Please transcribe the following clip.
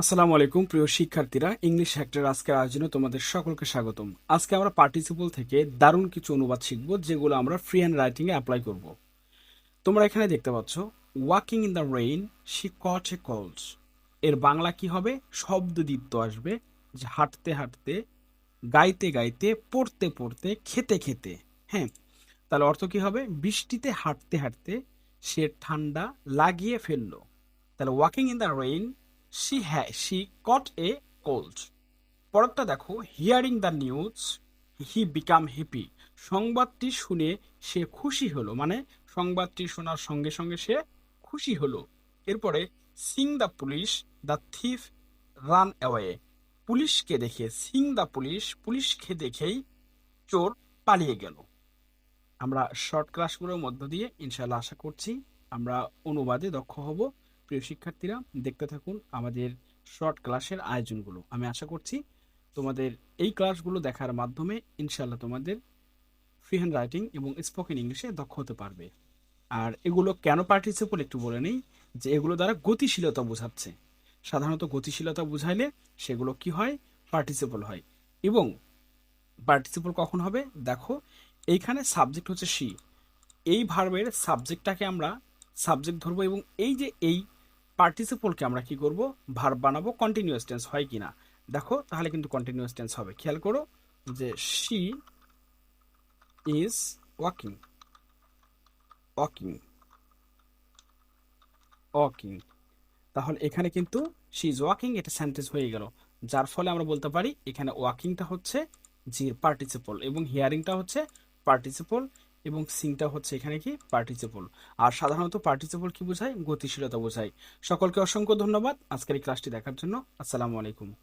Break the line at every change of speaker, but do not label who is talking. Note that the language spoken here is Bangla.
আসসালামু আলাইকুম, প্রিয় শিক্ষার্থীরা। ইংলিশ হ্যাক্টের আজকের আয়োজনে তোমাদের সকলকে স্বাগতম। আজকে আমরা পার্টিসিপল থেকে দারুণ কিছু অনুবাদ শিখব, যেগুলো আমরা ফ্রি হ্যান্ড রাইটিংয়ে অ্যাপ্লাই করব। তোমরা এখানে দেখতে পাচ্ছ walking in the rain she caught a cold এর বাংলা কি হবে? শব্দ শব্দদীপ্ত আসবে, যে হাঁটতে হাঁটতে, গাইতে গাইতে, পড়তে পড়তে, খেতে খেতে। হ্যাঁ তাহলে অর্থ কি হবে? বৃষ্টিতে হাঁটতে হাঁটতে সে ঠান্ডা লাগিয়ে ফেলল। তাহলে walking in the rain she হ্যাঁ শি কট এ কোল্ড পরেরটা দেখো hearing the news he became happy সংবাদটি শুনে সে খুশি হলো মানে সংবাদটি শোনার সঙ্গে সঙ্গে সে খুশি হলো। এরপরে seeing the police the thief ran away পুলিশকে দেখে সিং দ্য পুলিশ পুলিশকে দেখেই চোর পালিয়ে গেল। আমরা শর্ট ক্লাসগুলোর মধ্য দিয়ে ইনশাল্লাহ আশা করছি আমরা অনুবাদে দক্ষ হব। প্রিয় শিক্ষার্থীরা, দেখতে থাকুন আমাদের শর্ট ক্লাসের আয়োজনগুলো। আমি আশা করছি তোমাদের এই ক্লাসগুলো দেখার মাধ্যমে ইনশাল্লাহ তোমাদের ফ্রি হ্যান্ড রাইটিং এবং স্পোকেন ইংলিশে দক্ষ হতে পারবে। আর এগুলো কেন পার্টিসিপল একটু বলে নেই, যে এগুলো দ্বারা গতিশীলতা বোঝাচ্ছে। সাধারণত গতিশীলতা বুঝাইলে সেগুলো কি হয়? পার্টিসিপল হয়। এবং পার্টিসিপল কখন হবে? দেখো, এইখানে সাবজেক্ট হচ্ছে সি এই ভার্বের সাবজেক্টটাকে আমরা সাবজেক্ট ধরবো এবং এই যে এই পার্টিসিপলকে আমরা কি করব? ভার্ব বানাবো কন্টিনিউয়াস টেন্স হয় কিনা দেখো, তাহলে কিন্তু কন্টিনিউয়াস টেন্স হবে। খেয়াল করো যে she is walking walking walking তাহলে এখানে কিন্তু শি ইজ ওয়াকিং এটা সেন্টেন্স হয়ে গেল। যার ফলে আমরা বলতে পারি, এখানে ওয়াকিংটা হচ্ছে জি পার্টিসিপল এবং হিয়ারিংটা হচ্ছে পার্টিসিপল এবং সিংটা হচ্ছে এখানে কি পার্টিসিপল আর সাধারণত পার্টিসিপল কি বোঝায়? গতিশীলতা বোঝায়। সকলকে অসংখ্য ধন্যবাদ আজকের এই ক্লাসটি দেখার জন্য। আসসালামু আলাইকুম।